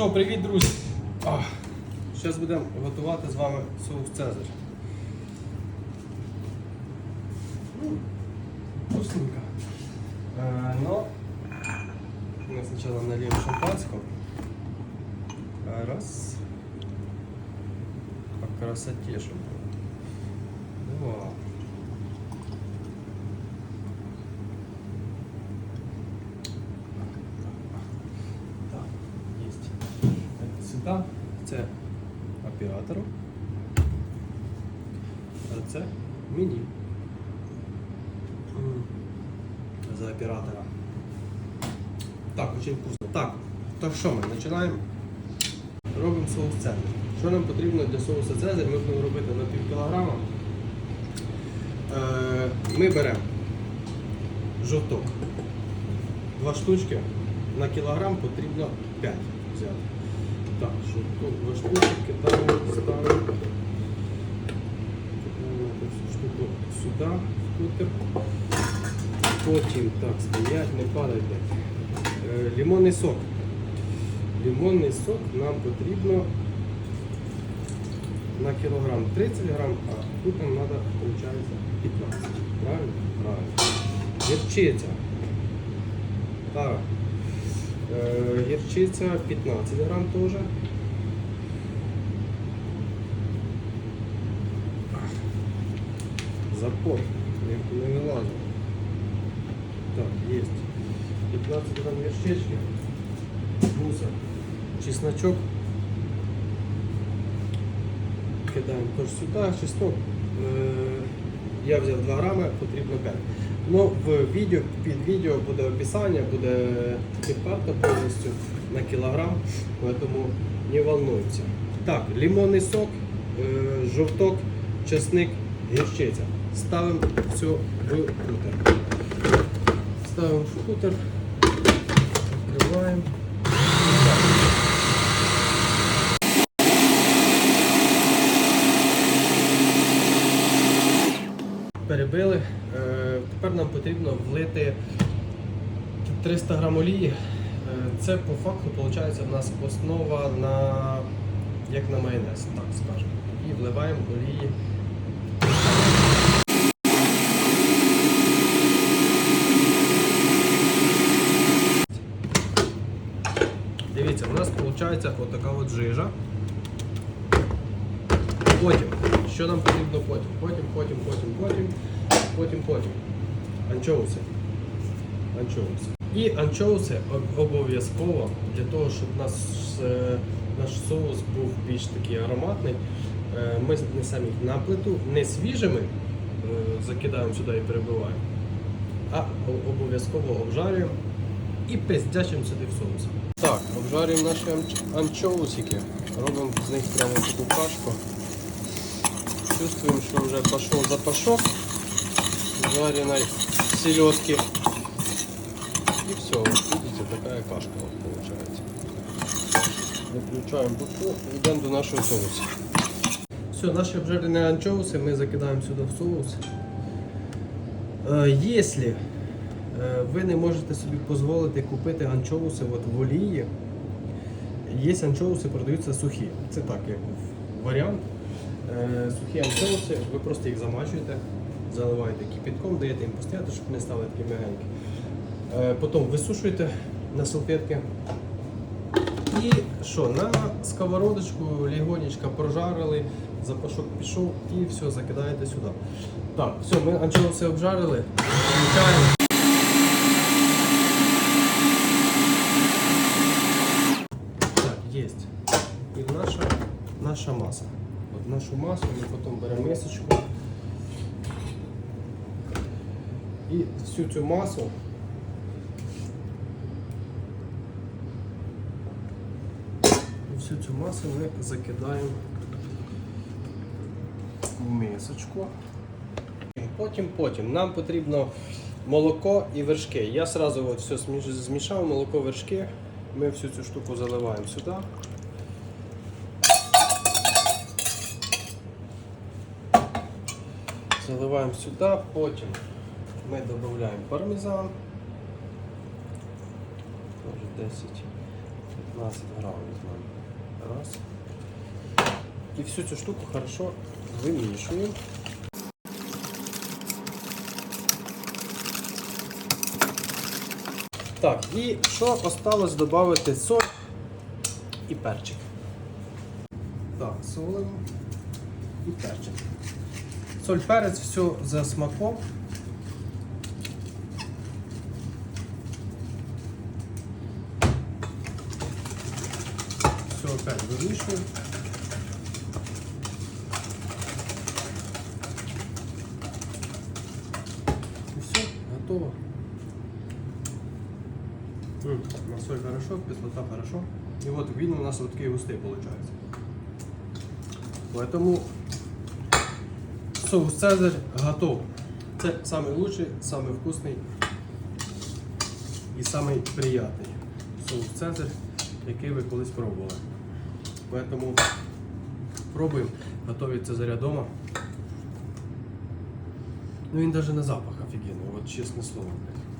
що, привіт, друзі! Зараз будемо готувати з вами соус Цезарь. Ну, Вкусненько. Е, но ми спочатку нальємо шампанського. Е, Раз. По красоте, щоб Сюди це оператору. А це мені. За оператора. Так, очень вкусно. Так, то що ми починаємо? Робимо соус Цезарь. Що нам потрібно для соусу Цезарь? Ми будемо робити на пів кілограма. Е, Ми беремо жовток. Два штучки. На кілограм потрібно 5 взяти. Жовток, два штучки, кидаємо, ставимо. Кидаємо цю штуку сюди, в кутер. Потім так, стоять, не падайте. Е, Лимонний сок. Лимонний сок нам потрібно на кілограм 30 грам, а тут нам треба, виходить, 15. Правильно? Правильно. Гірчиця. Так. Е, гірчиця 15 грам теж. Запор. Не, не вилазить. Так, есть. 15 грамм гірчички. Мусор. Чесночок. Кидаємо теж сюди, чеснок. Е, я взяв 2 грами, потрібно 5. Ну, в відео, під відео буде описання, буде карта повністю на кілограм, тому не волнуйтесь. Так, лимонний сок, е, жовток, чесник, гірчиця. Ставимо все в кутер. Ставимо в кутер, відкриваємо. Перебили. Тепер нам потрібно влити 300 грам олії. Е, Це по факту виходить в нас основа на як на майонез, так скажемо. І вливаємо олії. Дивіться, у нас виходить отака от жижа. Потім, що нам потрібно потім? Потім, потім, потім, потім, потім, потім. Анчоуси. Анчоуси. І анчоуси обов'язково для того, щоб наш, е, наш соус був більш такий ароматний. е, Ми несемо їх на плиту не свіжими, е, закидаємо сюди і перебиваємо, а обов'язково обжарюємо і пиздячимо сюди в соус. Так, обжарюємо наші анчоусики, робимо з них прямо таку кашку. Чувствуем, что уже пошел запашок жареной селедки. И все, вот видите, такая кашка вот получается. Выключаем бутылку и идем до нашего соуса. Все, наши обжаренные анчоусы мы закидаем сюда в соус. Е, Если е, ви не можете собі дозволити купити анчоуси от в олії, є анчоуси, продаються сухі. Це так, як варіант. Е, Сухі анчоуси, ви просто їх замачуєте, заливаєте кипятком, даєте їм постояти, щоб вони стали такі м'ягенькі. Е, Потім висушуєте на салфетки. І що, на сковородочку легонечко прожарили, запашок пішов і все, закидаєте сюди. Так, все, ми анчоуси обжарили, включаємо. Так, есть. І наша, наша маса. От нашу масу ми потім беремо мисочку. І всю цю масу всю цю масу ми закидаємо в мисочку. Потім, потім нам потрібно молоко і вершки. Я сразу от все змішав, молоко, вершки. Ми всю цю штуку заливаємо сюди. Заливаємо сюди, потім ми додаємо пармезан. Може 10, 15 грам візьмемо. Раз. І всю цю штуку хорошо вимішуємо. Так, і що осталось додати соль і перчик. Так, солимо і перчик. Соль, перець, все за смаком. опять вимішуємо. І все, готово. М, На соль хорошо, кислота хорошо. И вот він у нас вот такий густий получается. Поэтому соус Цезарь готов. Це самый лучший, самый вкусний і самий приятний соус Цезарь, який ви колись пробували. Поэтому пробуем готовиться заря дома. Ну він даже на запах офигенный, вот честное слово. блядь.